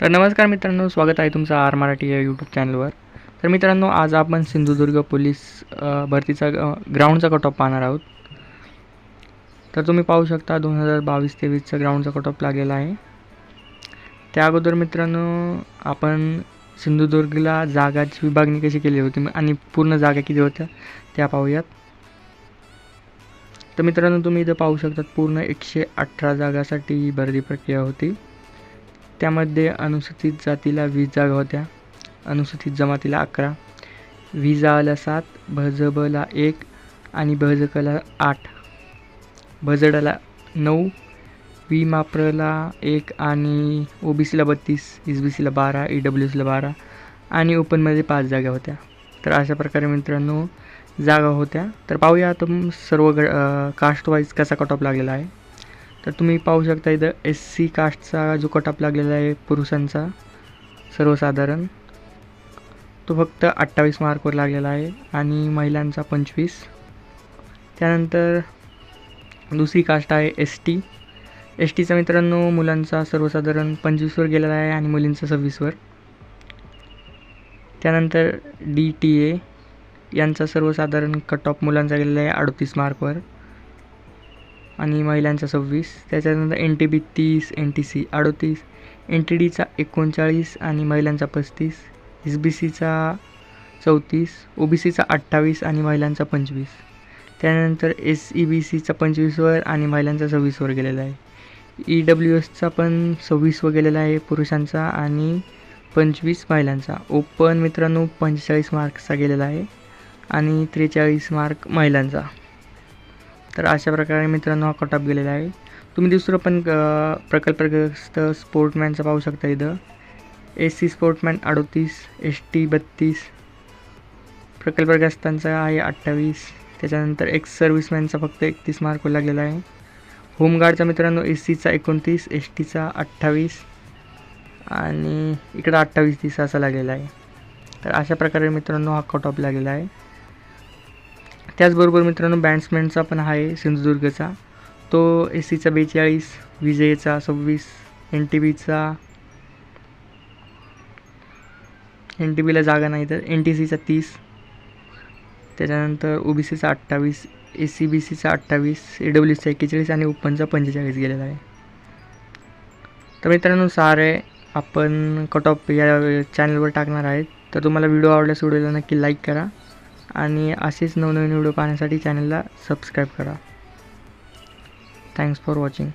तर नमस्कार मित्रांनो स्वागत आहे तुमचं आर मराठी या यूट्यूब चॅनलवर तर मित्रांनो आज आपण सिंधुदुर्ग पोलीस भरतीचा ग्राउंडचा कट ऑफ पाहणार आहोत. तर तुम्ही पाहू शकता दोन हजार बावीस तेवीसचा ग्राउंडचा कट ऑफ लागलेला आहे. त्या अगोदर मित्रांनो आपण सिंधुदुर्गला जागाची विभागणी कशी केली होती आणि पूर्ण जागा किती होत्या त्या पाहूयात. तर मित्रांनो तुम्ही इथं पाहू शकतात पूर्ण एकशे अठरा जागासाठी ही भरती प्रक्रिया होती. त्यामध्ये अनुसूचित जातीला वीस जागा होत्या. अनुसूचित जमातीला अकरा. विजाला सात भजबला एक आणि भजकला आठ. भजडाला नऊ विमाप्रला एक आणि ओ बी सीला बत्तीस एस बी सीला बारा ई डब्ल्यू सीला बारा आणि ओपनमध्ये पाच जागा होत्या. तर अशा प्रकारे मित्रांनो जागा होत्या. तर पाहूया आता सर्व ग कास्ट वाईज कसा कट ऑफ लागलेला आहे. तर तुम्ही पाहू शकता इथं एस सी कास्टचा जो कटअप लागलेला आहे पुरुषांचा सर्वसाधारण. तो फक्त अठ्ठावीस मार्कवर लागलेला आहे आणि महिलांचा पंचवीस. त्यानंतर दुसरी कास्ट आहे एस टी. एस टीचा मित्रांनो मुलांचा सर्वसाधारण पंचवीसवर गेलेला आहे आणि मुलींचा सव्वीसवर. त्यानंतर डी टी ए यांचा सर्वसाधारण कट ऑफ मुलांचा गेलेला आहे अडतीस मार्कवर. आणि महिलांचा सव्वीस त्याच्यानंतर एन टी बी तीस एन टी सी अडतीस एन टी डीचा एकोणचाळीस आणि महिलांचा पस्तीस एस बी सीचा चौतीस ओ बी सीचा अठ्ठावीस आणि महिलांचा पंचवीस. त्यानंतर एस ई बी सीचा पंचवीसवर आणि महिलांचा सव्वीसवर गेलेला आहे. ई डब्ल्यू एसचा पण सव्वीसवर गेलेला आहे पुरुषांचा आणि पंचवीस महिलांचा. ओपन मित्रांनो पंचेचाळीस मार्क्सचा गेलेला आहे आणि त्रेचाळीस मार्क महिलांचा. तर अशा प्रकारे मित्रांनो हा कट ऑफ गेलेला आहे. तुम्ही दुसरं पण प्रकल्पग्रस्त स्पोर्टमॅनचं पाहू शकता इथं. एस सी स्पोर्टमॅन अडतीस एस टी बत्तीस. प्रकल्पग्रस्तांचा आहे अठ्ठावीस. त्याच्यानंतर एक्स सर्व्हिसमॅनचा फक्त एकतीस मार्क लागलेला आहे. होमगार्डचा मित्रांनो एस सीचा एकोणतीस एस टीचा अठ्ठावीस. आणि इकडं अठ्ठावीस तीस असा लागलेला आहे. तर अशा प्रकारे मित्रांनो हा कट ऑफ लागलेला आहे. त्याचबरोबर मित्रांनो बॅट्समॅनचा पण आहे सिंधुदुर्गचा. तो ए सीचा बेचाळीस विजयचा सव्वीस एन टी बीचा एन टी बीला जागा नाही तर एन टी सीचा तीस त्याच्यानंतर ओ बी सीचा अठ्ठावीस ए सी बी सीचा अठ्ठावीस ए डब्ल्यू सीचा एक्केचाळीस आणि ओपनचा पंचेचाळीस गेलेला आहे. तर मित्रांनो सारे आपण कट ऑफ या चॅनलवर टाकणार आहेत. तर तुम्हाला व्हिडिओ आवडल्यास व्हिडिओला नक्की लाईक करा. आणि असेच नवनवीन व्हिडिओ पाहण्यासाठी चॅनलला सबस्क्राईब करा. Thanks for watching